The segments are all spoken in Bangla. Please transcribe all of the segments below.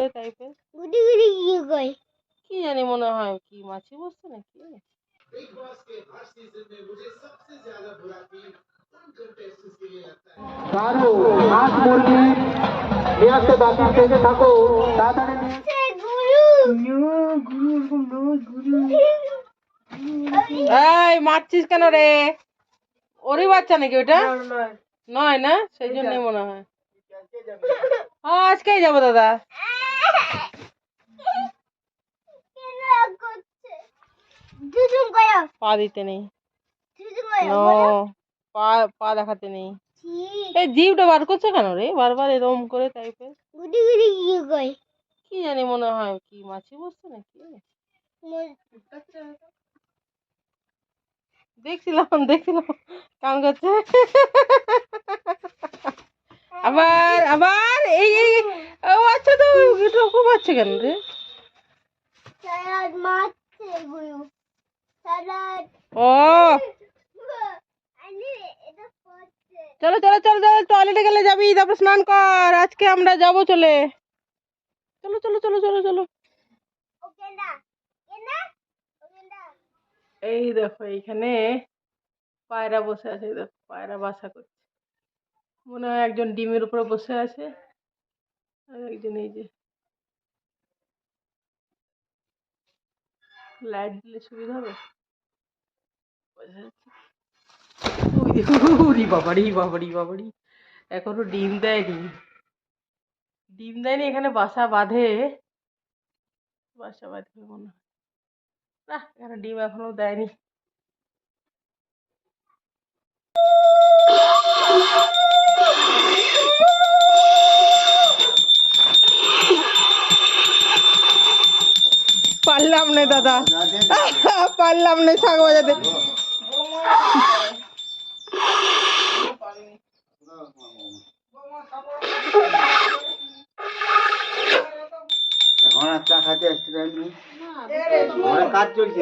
টাইপের গুটি গুটি কি কই কি জানি মনে হয় কি মাছি বসছে নাকি? কারও হাঁস মুরগি নিয়ে আসতে বাকি থেকে থাকো তাড়াতাড়ি নিয়ে সে গুরু। এই মারছিস কেন রে? ওরই বাচ্চা নাকি ওটা? নয় না? সেই জন্যই মনে হয়। হ্যাঁ আজকেই যাব দাদা কেন রাগ করছে দুজুম কয়া পা দিতে নেই। পা পা দেখাতে নেই। এই জিভটা বার করছে কেন রে? বারবার এরকম করে টাইপের কি জানি মনে হয় কি মাছি বসছে নাকি? দেখছিলাম দেখছিলাম। কাম করছে। আবার আবার এই এই ও আচ্ছা তো এরকম পাচ্ছে কেন রে? মারছে সালাদ ও আরে চলো চলো চলো চলো টয়লেটে গেলে যাবি তারপর স্নান কর আজকে আমরা যাব চলে। চলো চলো চলো চলো চলো। এই দেখো এইখানে পায়রা বসে আছে দেখো পায়রা বাসা করছে। মনে হয় একজন ডিমের উপরে বসে আছে আর একজন এই যে লাইট দিলে সুবিধা হবে? এখনও ডিম দেয়নি। ডিম দেয়নি, এখানে বাসা বাঁধে। বাসা বাঁধবে মনে হয়। না, এখানে ডিম এখনও দেয়নি। পারলাম না দাদা। পারলাম না শাক বাজাতে। এখন আর চা খাতে আসতে ঘরে কাজ চলছে।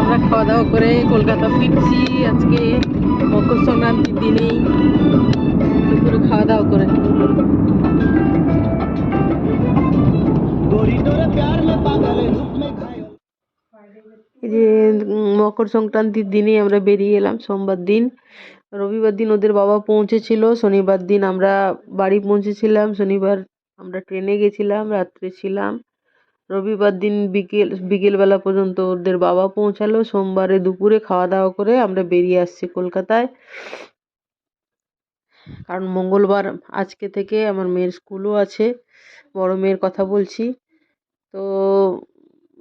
আমরা খাওয়া দাওয়া করে কলকাতা ফিরছি। আজকে মকর সংক্রান্তির দিনেই দুপুরে খাওয়া দাওয়া করে। যে মকর সংক্রান্তির দিনে আমরা বেরিয়ে এলাম সোমবার দিন। রবিবার দিন ওদের বাবা পৌঁছেছিল, শনিবার দিন আমরা বাড়ি পৌঁছেছিলাম, শনিবার আমরা ট্রেনে গেছিলাম, রাত্রে ছিলাম। রবিবার দিন বিকেল, বিকেলবেলা পর্যন্ত ওদের বাবা পৌঁছালো, সোমবারে দুপুরে খাওয়া দাওয়া করে আমরা বেরিয়ে আসছি কলকাতায়। কারণ মঙ্গলবার আজকে থেকে আমার মেয়ের স্কুলও আছে, বড় মেয়ের কথা বলছি। তো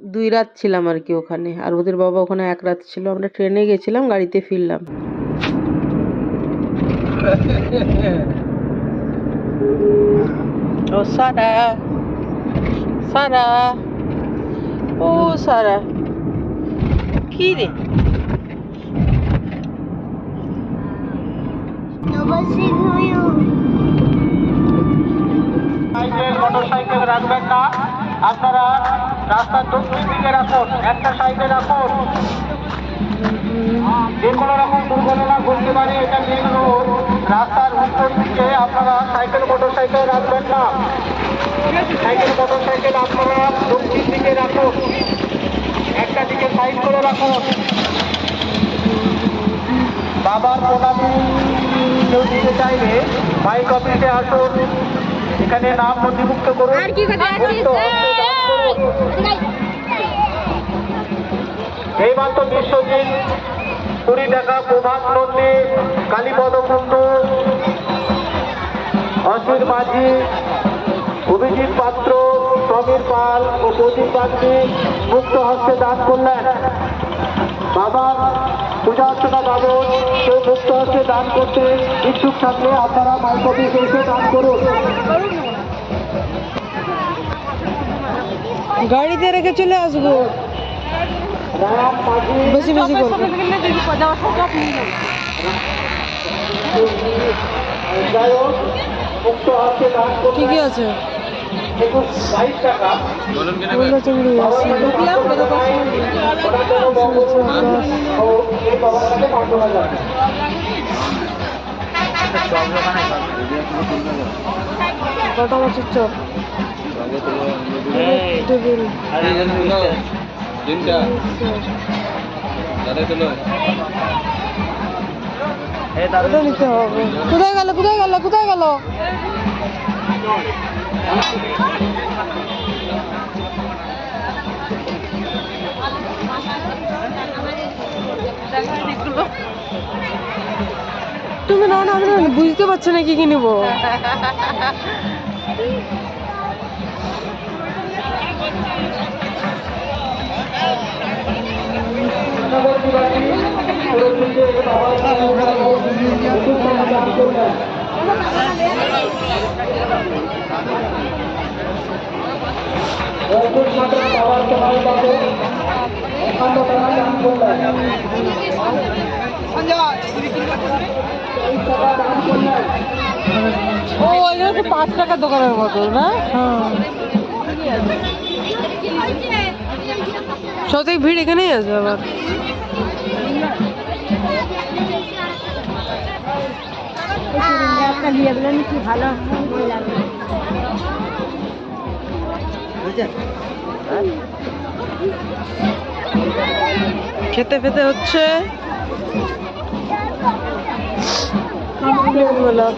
দুই রাত ছিলাম আর কি ওখানে। আর ওদের বাবা ওখানে এক রাত ছিল। আমরা ট্রেনে গেছিলাম গাড়িতে ফিরলাম। ও সারা সারা ও সারা। কি রে? নবসী গুরু সাইকেল মোটর সাইকেল রাখবেন না। আপনারা রাস্তার দক্ষিণ দিকে রাখুন একটা সাইডে রাখুন। যে কোনো রকম দুর্ঘটনা ঘটতে পারে এটা মেন রোড। রাস্তার উত্তর দিকে আপনারা সাইকেল মোটর সাইকেল রাখবেন না। সাইকেল মোটর সাইকেল আপনারা দক্ষিণ দিকে রাখুন। একটা দিকে সাইড করে রাখুন। বাবার প্রণামী কেউ দিতে চাইলে বাইক অফিসে আসুন। এখানে নাম নথিভুক্ত করুন। মাত্র বিশ্বজিৎ কুড়ি টাকা প্রভাত নন্দী, কালীপদ কুণ্ডু অসিত মাঝি, অভিজিৎ পাত্র, সমীর পাল ও প্রদীপ পাত্রী, মুক্ত হস্তে দান করলেন। বাবার পূজা অর্চনা বাবদ, কেউ মুক্ত হস্তে দান করতে ইচ্ছুক থাকলে আপনারা অফিসে এসে দান করুন। গাড়িতে রেখে চলে আসব। বেশি বেশি করব কি আছে। পাঠানো যাবে। কত বছর চপ? কোথায় গেল কোথায় গেল কোথায় গেল তুমি না বুঝতে পারছ না কি কি ও এটা পাঁচ টাকার দোকানের মতো না? হ্যাঁ। সব ভিড় এখানেই আছে আবার খেতে খেতে হচ্ছে। এবার এবার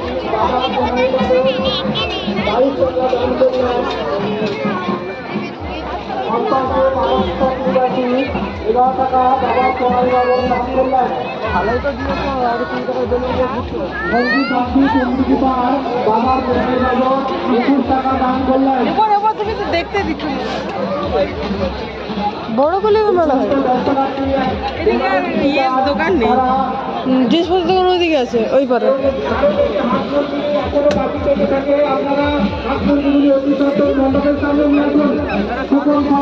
তুমি তো দেখতে দিচ্ছ। বড় করলে মেলা হয়? ইয়ে দোকান নেই। জিনিসপত্র দোকান ওইদিকে আছে ওই পারে।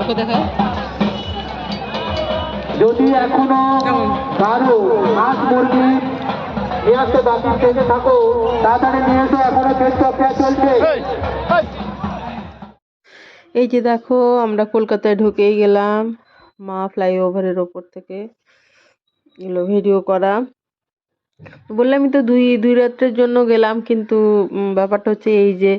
ওকে দেখা যদি এখনও? দারু হাঁস মুরগি নিয়ে আসতে বাকি থেকে থাকো তাড়াতাড়ি নিয়ে এসো এখনও পেট প্রক্রিয়া চলছে। এই যে দেখো আমরা কলকাতায় ঢুকেই গেলাম। মা ফ্লাইওভারের ওপর থেকে এগুলো ভিডিও করা। বললামই তো দুই দুই রাত্রের জন্য গেলাম, কিন্তু ব্যাপারটা হচ্ছে এই যে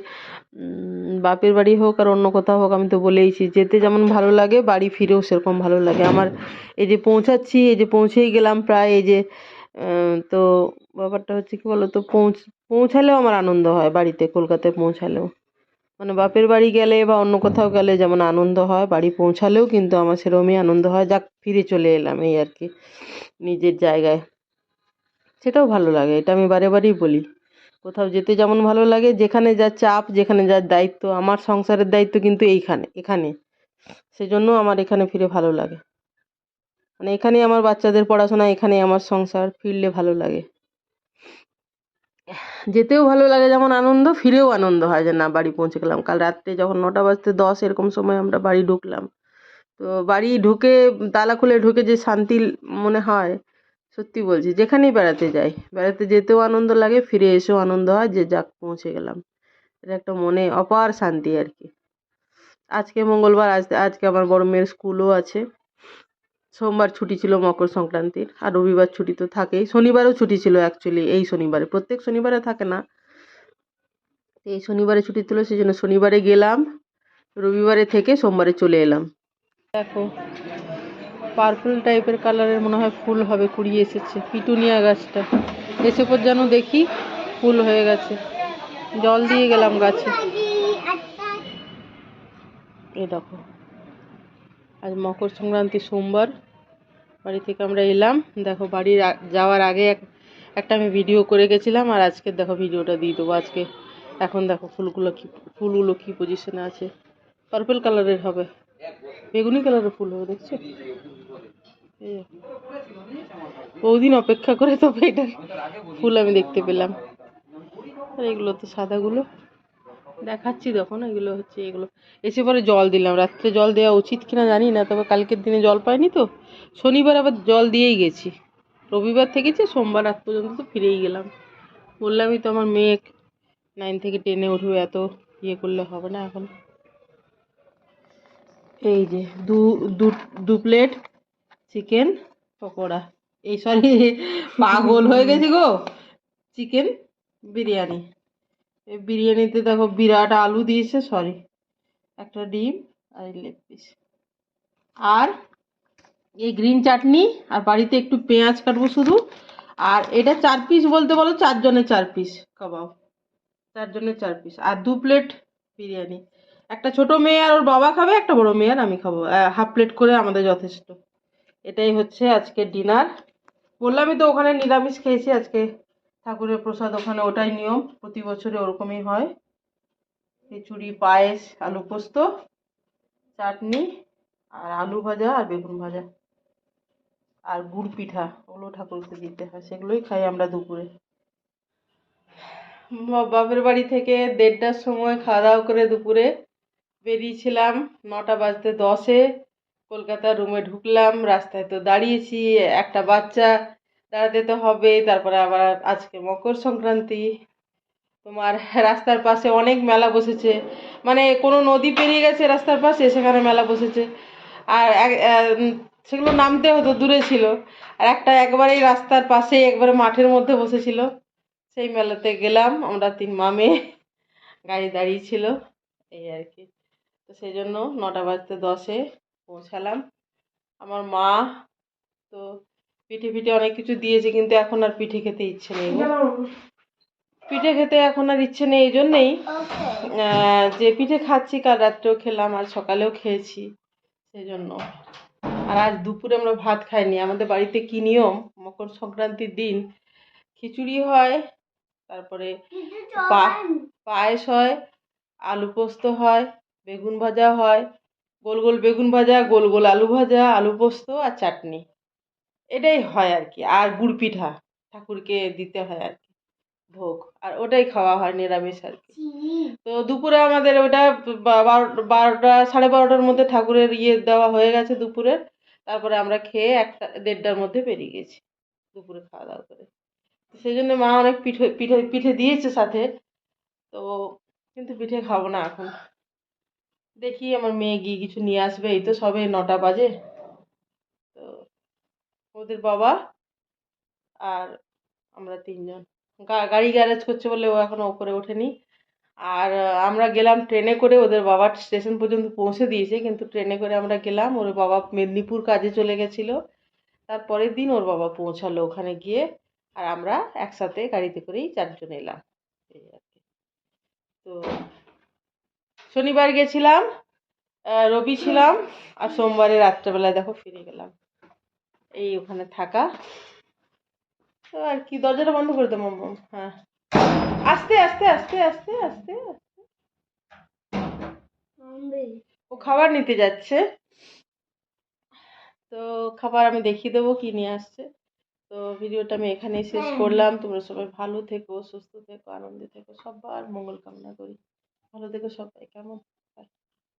বাপের বাড়ি হোক আর অন্য কোথাও হোক, আমি তো বলেইছি, যেতে যেমন ভালো লাগে, বাড়ি ফিরেও সেরকম ভালো লাগে। আমার এই যে পৌঁছাচ্ছি, এই যে পৌঁছেই গেলাম প্রায়, এই যে তো ব্যাপারটা হচ্ছে কি বলো তো পৌঁছ, পৌঁছালেও আমার আনন্দ হয় বাড়িতে, কলকাতায় পৌঁছালেও। মানে বাপের বাড়ি গেলে বা অন্য কোথাও গেলে যেমন আনন্দ হয়, বাড়ি পৌঁছালেও কিন্তু আমার সেরকমই আনন্দ হয়। যাক, ফিরে চলে এলাম এই আর কি, নিজের জায়গায়। সেটাও ভালো লাগে, এটা আমি বারে বারেই বলি। কোথাও যেতে যেমন ভালো লাগে, যেখানে যা চাপ, যেখানে যার দায়িত্ব, আমার সংসারের দায়িত্ব কিন্তু এইখানে, এখানে। সেজন্য আমার এখানে ফিরে ভালো লাগে। মানে এখানেই আমার বাচ্চাদের পড়াশোনা, এখানেই আমার সংসার, ফিরলে ভালো লাগে। যেতেও ভালো লাগে, যেমন আনন্দ, ফিরেও আনন্দ হয় যে না, বাড়ি পৌঁছে গেলাম কাল রাত্রে যখন নটা বাজতে দশ, এরকম সময় আমরা বাড়ি ঢুকলাম। তো বাড়ি ঢুকে, তালা খুলে ঢুকে যে শান্তি মনে হয়, সত্যি বলছি, যেখানেই বেড়াতে যাই। বেড়াতে যেতেও আনন্দ লাগে, ফিরে এসেও আনন্দ হয় যে যাক পৌঁছে গেলাম এটা একটা মনে অপার শান্তি আর কি। আজকে মঙ্গলবার, আজ, আজকে আমার বড় মেয়ের স্কুলও আছে। সোমবার ছুটি ছিল মকর সংক্রান্তির আর রবিবার ছুটি তো থাকেই। শনিবারও ছুটি ছিল অ্যাকচুয়ালি এই শনিবারে। প্রত্যেক শনিবারে থাকে না। এই শনিবারে ছুটি ছিল সেই জন্য শনিবারে গেলাম, রবিবারে থেকে সোমবারে চলে এলাম। দেখো পার্পল টাইপের কালারের মনে হয় ফুল হবে, কুড়িয়ে এসেছে। পিটুনিয়া গাছটা। এসে পর যেন দেখি ফুল হয়ে গেছে। জল দিয়ে গেলাম গাছে। এই দেখো। আজ মকর সংক্রান্তি সোমবার। বাড়ি থেকে আমরা এলাম। দেখো বাড়ির যাওয়ার আগে এক একটা আমি ভিডিও করে গেছিলাম আর আজকে দেখো ভিডিওটা দিয়ে দেবো আজকে। এখন দেখো ফুলগুলো কি ফুলগুলো কি পজিশনে আছে। পার্পল কালারের হবে। বেগুনি কালারের ফুল হবে, দেখছ? বহুদিন অপেক্ষা করে তবে এটার ফুল আমি দেখতে পেলাম। আর এগুলো তো সাদাগুলো। দেখাচ্ছি তখন এগুলো হচ্ছে, এগুলো। এসে পরে জল দিলাম। রাত্রে জল দেওয়া উচিত কিনা জানি না, তবে কালকের দিনে জল পাইনি তো। শনিবার আবার জল দিয়েই গেছি। রবিবার থেকেছে, সোমবার রাত পর্যন্ত তো ফিরেই গেলাম। বললামই তো আমার মেয়ে নাইন থেকে টেনে উঠবে, এত ইয়ে করলে হবে না এখন। এই যে দু দু প্লেট চিকেন পকোড়া। এই, সরি, পাগল হয়ে গেছি গো। চিকেন বিরিয়ানি। এই বিরিয়ানিতে দেখো বিরাট আলু দিয়েছে সরি একটা ডিম আর লেগ পিস। আর এই গ্রিন চাটনি, আর বাড়িতে একটু পেঁয়াজ কাটবো শুধু। আর এটা চার পিস বলতে বলো চারজনের চার পিস, কাবাব। চারজনের চার পিস, আর দু প্লেট বিরিয়ানি। একটা ছোট মেয়ে আর ওর বাবা খাবে, একটা বড় মেয়ে আর আমি খাব। হাফ প্লেট করে আমাদের যথেষ্ট। এটাই হচ্ছে আজকে ডিনার। বললামই তো ওখানে নিরামিষ খেয়েছি আজকে। ঠাকুরের প্রসাদ ওখানে ওটাই নিয়ম, প্রতি বছরে ওরকমই হয়। খিচুড়ি, পায়েস, আলু পোস্ত, চাটনি আর আলু ভাজা আর বেগুন ভাজা আর গুড় পিঠা ওগুলো ঠাকুরকে দিতে হয়, সেগুলোই খাই আমরা দুপুরে। বাপের বাড়ি থেকে দেড়টার সময় খাওয়া দাওয়া করে দুপুরে বেরিয়েছিলাম নটা বাজতে দশে, কলকাতার রুমে ঢুকলাম, রাস্তায় তো দাঁড়িয়েছি, একটা বাচ্চা দাঁড়াতে তো হবেই, তারপরে আবার আজকে মকর সংক্রান্তি। তোমার রাস্তার পাশে অনেক মেলা বসেছে। মানে কোনো নদী পেরিয়ে গেছে রাস্তার পাশে, সেখানে মেলা বসেছে। আর সেগুলো নামতে হতো দূরে ছিল। আর একটা একবারেই রাস্তার পাশে একবারে মাঠের মধ্যে বসেছিল। সেই মেলাতে গেলাম, আমরা তিন মামে গাড়ি দাঁড়িয়ে ছিল, এই আর কি। তো সেই জন্য নটা বাজতে দশে পৌঁছালাম। আমার মা তো পিঠে পিঠে অনেক কিছু দিয়েছে কিন্তু এখন আর পিঠে খেতে ইচ্ছে নেই। পিঠে খেতে এখন আর ইচ্ছে নেই এই জন্যেই যে পিঠে খাচ্ছি কাল রাত্রেও খেলাম আর সকালেও খেয়েছি সেই জন্য। আর আজ দুপুরে আমরা ভাত খাইনি। আমাদের বাড়িতে কি নিয়ম? মকর সংক্রান্তির দিন খিচুড়ি হয় তারপরে পা- পায়েস হয় আলু পোস্ত হয় বেগুন ভাজা হয় গোল গোল বেগুন ভাজা গোল গোল আলু ভাজা আলু পোস্ত আর চাটনি। এটাই হয় আর কি আর গুড় পিঠা ঠাকুরকে দিতে হয় আর কি ভোগ। আর ওটাই খাওয়া হয় নিরামিষ আর কি তো দুপুরে আমাদের ওটা বারো- বারোটা সাড়ে বারোটার মধ্যে ঠাকুরের ইয়ে দেওয়া হয়ে গেছে দুপুরের তারপরে আমরা খেয়ে একটা দেড়টার মধ্যে বেরিয়ে গেছি দুপুরে খাওয়া দাওয়া করে। সেই জন্য মা অনেক পিঠে পিঠে পিঠে দিয়েছে সাথে। তো কিন্তু পিঠে খাব না এখন। দেখি আমার মেয়ে গিয়ে কিছু নিয়ে আসবে। এই তো সবে নটা বাজে। ওদের বাবা আর আমরা তিনজন। গাড়ি গ্যারেজ করছে বলে ও এখনও ওপরে ওঠেনি। আর আমরা গেলাম ট্রেনে করে ওদের বাবা স্টেশন পর্যন্ত পৌঁছে দিয়েছে। কিন্তু ট্রেনে করে আমরা গেলাম, ওর বাবা মেদিনীপুর কাজে চলে গেছিল। তারপরের দিন ওর বাবা পৌঁছালো ওখানে গিয়ে। আর আমরা একসাথে গাড়িতে করেই চারজন এলাম। এই আর কি। তো শনিবার গেছিলাম রবি ছিলাম, আর সোমবারে রাত্রেবেলায় দেখো ফিরে গেলাম। এই ওখানে থাকা। তো আর কি দরজাটা বন্ধ করে মাম্মাম হ্যাঁ। আস্তে আস্তে আস্তে আস্তে আস্তে আস্তে। ও খাবার নিতে যাচ্ছে। তো খাবার আমি দেখিয়ে দেবো কি নিয়ে আসছে। তো ভিডিওটা আমি এখানেই শেষ করলাম। তোমরা সবাই ভালো থেকো সুস্থ থেকো আনন্দে থেকো সবার মঙ্গল কামনা করি। ভালো থেকো সবাই কেমন?